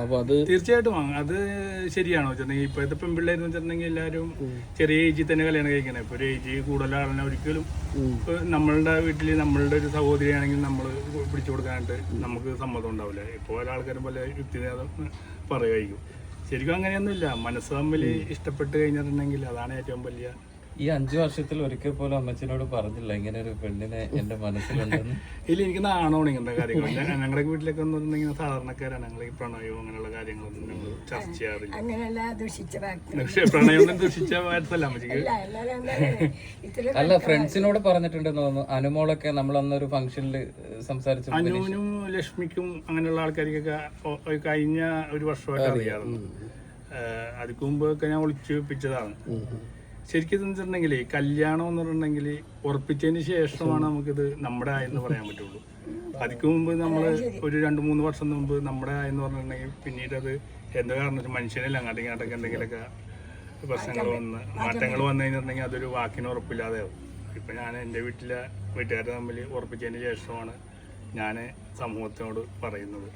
അപ്പൊ അത് തീർച്ചയായിട്ടും അത് ശരിയാണോ വെച്ചിട്ടുണ്ടെങ്കിൽ? ഇപ്പോഴത്തെ പെൺപിള്ളേരെന്ന് വെച്ചിട്ടുണ്ടെങ്കിൽ എല്ലാവരും ചെറിയ ഏജിൽ തന്നെ കല്യാണം കഴിക്കണേ. ഇപ്പൊ ഒരു ഏജ് കൂടുതലാണെന്ന് ഒരിക്കലും ഇപ്പൊ നമ്മളുടെ വീട്ടിൽ നമ്മളുടെ ഒരു സഹോദരിയാണെങ്കിൽ നമ്മൾ പിടിച്ചു കൊടുക്കാനായിട്ട് നമുക്ക് സമ്മതം ഉണ്ടാവില്ല. ഇപ്പോൾ ഒരാൾക്കാരും പല യുക്തി പറയുമായിരിക്കും. ശരിക്കും അങ്ങനെയൊന്നുമില്ല. മനസ്സ് തമ്മിൽ ഇഷ്ടപ്പെട്ട് കഴിഞ്ഞിട്ടുണ്ടെങ്കിൽ അതാണ് ഏറ്റവും വലിയ ഈ അഞ്ചു വർഷത്തിൽ ഒരിക്കൽ പോലും അമ്മച്ചനോട് പറഞ്ഞില്ല ഇങ്ങനെ ഒരു പെണ്ണിനെ എന്റെ മനസ്സിലുണ്ടെന്ന്. ഇല്ല എനിക്ക് നാണമാണ് ഇങ്ങനത്തെ കാര്യങ്ങൾ ഞങ്ങളുടെ വീട്ടിലൊക്കെ എന്ന് പറഞ്ഞിട്ടുണ്ടെങ്കിൽ സാധാരണക്കാരാണ്. ഞങ്ങൾ ഈ പ്രണയവും അങ്ങനെയുള്ള കാര്യങ്ങളൊന്നും ഞങ്ങൾ ചർച്ച ചെയ്യാറില്ല. പക്ഷേ പ്രണയം ദുഷിച്ച വാർത്തല്ല അമ്മച്ചിക്ക്. അല്ല ഫ്രണ്ട്സിനോട് പറഞ്ഞിട്ടുണ്ടെന്ന് തോന്നുന്നു. അനുമോളൊക്കെ നമ്മൾ അന്നൊരു ഫംഗ്ഷനിൽ സംസാരിച്ചു അനുവിനും ലക്ഷ്മിക്കും അങ്ങനെയുള്ള ആൾക്കാർക്കൊക്കെ കഴിഞ്ഞ ഒരു വർഷമായിട്ട് അറിയാറുണ്ട്. അതിക്ക് മുമ്പൊക്കെ ഞാൻ ഒളിച്ചു വെപ്പിച്ചതാണ്. ശരിക്കും വെച്ചിട്ടുണ്ടെങ്കിൽ കല്യാണം എന്ന് പറഞ്ഞിട്ടുണ്ടെങ്കിൽ ഉറപ്പിച്ചതിന് ശേഷമാണ് നമുക്കിത് നമ്മുടെ ആയെന്ന് പറയാൻ പറ്റുള്ളൂ. അതിക്ക് മുമ്പ് നമ്മൾ ഒരു രണ്ട് മൂന്ന് വർഷം മുമ്പ് നമ്മുടെ ആയെന്ന് പറഞ്ഞിട്ടുണ്ടെങ്കിൽ പിന്നീട് അത് എന്താ കാരണം മനുഷ്യനല്ല അങ്ങോട്ടും ഇങ്ങോട്ടൊക്കെ എന്തെങ്കിലുമൊക്കെ പ്രശ്നങ്ങൾ വന്ന് മാറ്റങ്ങൾ വന്നു കഴിഞ്ഞിട്ടുണ്ടെങ്കിൽ അതൊരു വാക്കിന് ഉറപ്പില്ലാതെ ആവും ഇപ്പം ഞാൻ എന്റെ വീട്ടിലെ വീട്ടുകാരെ തമ്മിൽ ഉറപ്പിച്ചതിന് ശേഷമാണ് ഞാൻ സമൂഹത്തിനോട് പറയുന്നത്.